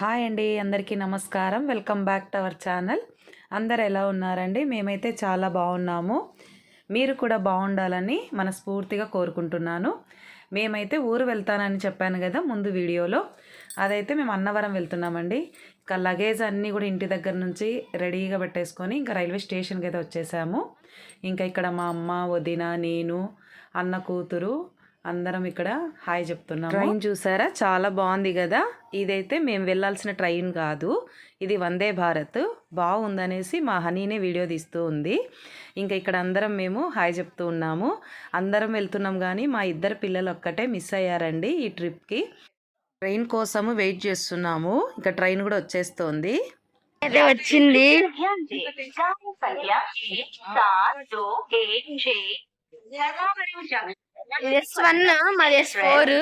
Hi అండి అందరికీ నమస్కారం. Welcome back to our channel. అందరు ఎలా ఉన్నారండి? మేమైతే చాలా బాగున్నాము. మీరు కూడా బాగుండాలని మనస్ఫూర్తిగా కోరుకుంటున్నాను. మేమైతే ఊరు వెళ్తానని చెప్పాను కదా ముందు వీడియోలో. అదైతే మేము అన్నవరం వెళ్తున్నామండి. ఇంకా లగేజ్ అన్నీ కూడా ఇంటి దగ్గర నుంచి రెడీగా పెట్టేసుకొని ఇంకా రైల్వే స్టేషన్కి అయితే వచ్చేసాము. ఇంకా ఇక్కడ మా అమ్మ వదిన నేను అన్న కూతురు అందరం ఇక్కడ హాయ్ చెప్తున్నాం ట్రైన్ చూసారా? చాలా బాగుంది కదా? ఇదైతే మేము వెళ్ళాల్సిన ట్రైన్ కాదు. ఇది వందే భారత్. బాగుందనేసి మా హనీనే వీడియో తీస్తూ ఉంది. ఇంకా ఇక్కడ అందరం మేము హాయ్ చెప్తూ ఉన్నాము. అందరం వెళ్తున్నాం కానీ మా ఇద్దరు పిల్లలు ఒక్కటే మిస్ అయ్యారండి ఈ ట్రిప్కి. ట్రైన్ కోసము వెయిట్ చేస్తున్నాము. ఇంకా ట్రైన్ కూడా వచ్చేస్తోంది. అయితే వచ్చింది. ఎస్ వన్ మరి ఎస్ ఫోర్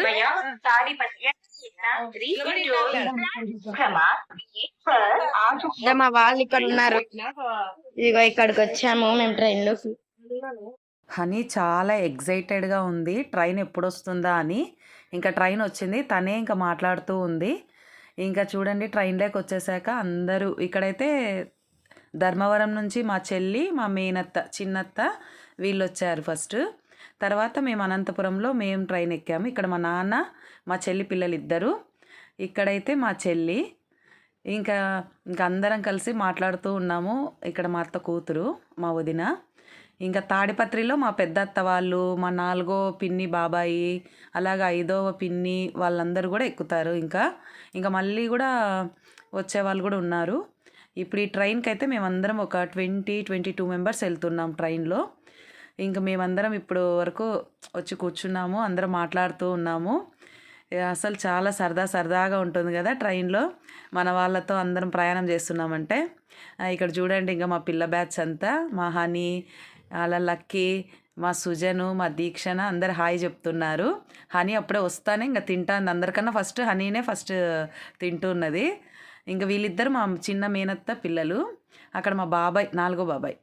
మా వాళ్ళు ఇక్కడ ఉన్నారు. ఇదిగో ఇక్కడికి వచ్చాము మేము ట్రైన్లో హనీ చాలా ఎగ్జైటెడ్గా ఉంది. ట్రైన్ ఎప్పుడు వస్తుందా అని. ఇంకా ట్రైన్ వచ్చింది. తనే ఇంకా మాట్లాడుతూ ఉంది. ఇంకా చూడండి ట్రైన్లోకి వచ్చేసాక అందరూ ఇక్కడైతే ధర్మవరం నుంచి మా చెల్లి మా మేనత్త చిన్నత్త వీళ్ళు వచ్చారు ఫస్ట్ తర్వాత మేము అనంతపురంలో మేము ట్రైన్ ఎక్కాము. ఇక్కడ మా నాన్న మా చెల్లి పిల్లలు ఇద్దరు ఇక్కడైతే మా చెల్లి ఇంకా ఇంకా అందరం కలిసి మాట్లాడుతూ ఉన్నాము. ఇక్కడ మా అత్త కూతురు మా వదిన. ఇంకా తాడిపత్రిలో మా పెద్ద అత్త వాళ్ళు మా నాలుగో పిన్ని బాబాయి అలాగే ఐదవ పిన్ని వాళ్ళందరూ కూడా ఎక్కుతారు. ఇంకా ఇంకా మళ్ళీ కూడా వచ్చే వాళ్ళు కూడా ఉన్నారు. ఇప్పుడు ఈ ట్రైన్కి అయితే మేమందరం ఒక ట్వంటీ ట్వంటీ టూ మెంబర్స్ వెళ్తున్నాం ట్రైన్లో. ఇంకా మేమందరం ఇప్పుడు వరకు వచ్చి కూర్చున్నాము అందరం మాట్లాడుతూ ఉన్నాము. అసలు చాలా సరదా సరదాగా ఉంటుంది కదా ట్రైన్లో. మన వాళ్ళతో అందరం ప్రయాణం చేస్తున్నామంటే. ఇక్కడ చూడండి ఇంకా మా పిల్ల బ్యాచ్ అంతా మా హనీ అలా లక్కీ మా సుజను మా దీక్షణ అందరు హాయ్ చెప్తున్నారు. హనీ అప్పుడే వస్తానే ఇంకా తింటాను అందరికన్నా ఫస్ట్ హనీనే ఫస్ట్ తింటున్నది ఇంకా వీళ్ళిద్దరు మా చిన్న మేనత్త పిల్లలు అక్కడ మా బాబాయ్ నాలుగో బాబాయ్.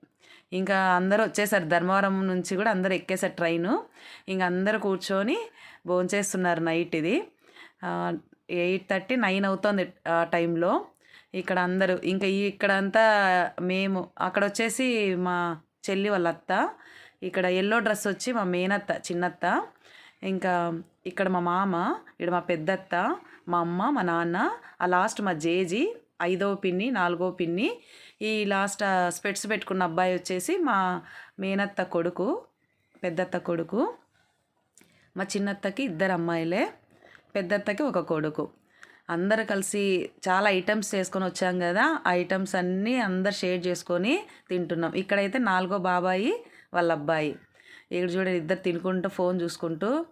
ఇంకా అందరూ వచ్చేసారు. ధర్మవరం నుంచి కూడా అందరూ ఎక్కేసారు ట్రైను. ఇంకా అందరూ కూర్చొని భోంచేస్తున్నారు నైట్ ఇది. ఎయిట్ థర్టీ నైన్ అవుతుంది ఆ టైంలో ఇక్కడ అందరూ. ఇంకా ఈ ఇక్కడంతా మేము అక్కడ వచ్చేసి మా చెల్లి వాళ్ళ అత్త ఇక్కడ ఎల్లో డ్రెస్ వచ్చి మా మేనత్త చిన్నత్త. ఇంకా ఇక్కడ మా మామ ఇక్కడ మా పెద్దత్త మా అమ్మ మా నాన్న ఆ లాస్ట్ మా జేజీ ఐదవ పిన్ని నాలుగో పిన్ని. ఈ లాస్ట్ స్పెట్స్ పెట్టుకున్న అబ్బాయి వచ్చేసి మా మేనత్త కొడుకు పెద్దత్త కొడుకు. మా చిన్నత్తకి ఇద్దరు అమ్మాయిలే పెద్దత్తకి ఒక కొడుకు. అందరు కలిసి చాలా ఐటమ్స్ చేసుకొని వచ్చాం కదా ఆ ఐటమ్స్ అన్నీ అందరు షేర్ చేసుకొని తింటున్నాం. ఇక్కడైతే నాలుగో బాబాయి వాళ్ళ అబ్బాయి. ఇక్కడ చూడండి ఇద్దరు తినుకుంటూ ఫోన్ చూసుకుంటూ.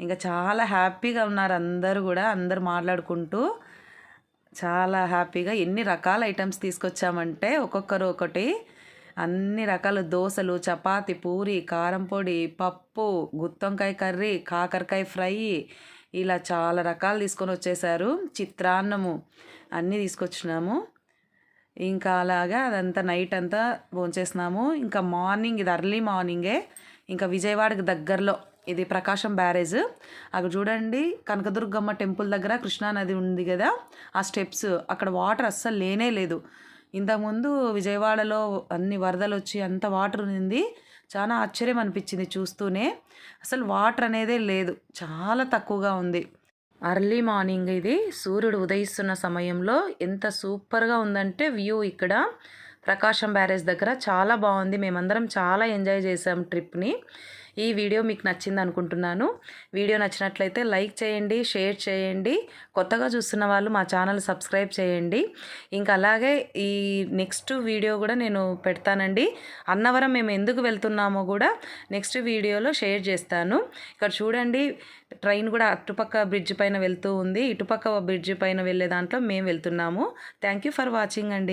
ఇంకా చాలా హ్యాపీగా ఉన్నారు అందరూ కూడా అందరు మాట్లాడుకుంటూ. చాలా హ్యాపీగా ఎన్ని రకాల ఐటమ్స్ తీసుకొచ్చామంటే ఒక్కొక్కరు ఒకటి. అన్ని రకాల దోశలు చపాతి పూరి కారంపొడి పప్పు గుత్తొంకాయ కర్రీ కాకరకాయ ఫ్రై ఇలా చాలా రకాలు తీసుకొని వచ్చేసారు. చిత్రాన్నము అన్నీ తీసుకొచ్చినాము. ఇంకా అలాగా అదంతా నైట్ అంతా భోంచేసినాము. ఇంకా మార్నింగ్ ఇది అర్లీ మార్నింగే. ఇంకా విజయవాడకి దగ్గరలో ఇది ప్రకాశం బ్యారేజ్. అక్కడ చూడండి కనకదుర్గమ్మ టెంపుల్ దగ్గర కృష్ణానది ఉంది కదా ఆ స్టెప్స్. అక్కడ వాటర్ అస్సలు లేనే లేదు. ఇంతకుముందు విజయవాడలో అన్ని వరదలు వచ్చి అంత వాటర్ ఉంది. చాలా ఆశ్చర్యం అనిపించింది చూస్తూనే. అసలు వాటర్ అనేదే లేదు చాలా తక్కువగా ఉంది. అర్లీ మార్నింగ్ ఇది. సూర్యుడు ఉదయిస్తున్న సమయంలో ఎంత సూపర్గా ఉందంటే వ్యూ ఇక్కడ. ప్రకాశం బ్యారేజ్ దగ్గర చాలా బాగుంది. మేమందరం చాలా ఎంజాయ్ చేసాం ట్రిప్ని. ఈ వీడియో మీకు నచ్చింది అనుకుంటున్నాను. వీడియో నచ్చినట్లయితే లైక్ చేయండి షేర్ చేయండి. కొత్తగా చూస్తున్న వాళ్ళు మా ఛానల్ సబ్స్క్రైబ్ చేయండి. ఇంకా అలాగే ఈ నెక్స్ట్ వీడియో కూడా నేను పెడతానండి. అన్నవరం మేము ఎందుకు వెళ్తున్నామో కూడా నెక్స్ట్ వీడియోలో షేర్ చేస్తాను. ఇక్కడ చూడండి ట్రైన్ కూడా అటుపక్క బ్రిడ్జ్ పైన వెళ్తూ ఉంది. ఇటుపక్క బ్రిడ్జ్ పైన వెళ్ళే దాంట్లో మేము వెళ్తున్నాము. థ్యాంక్ యూ ఫర్ వాచింగ్ అండి.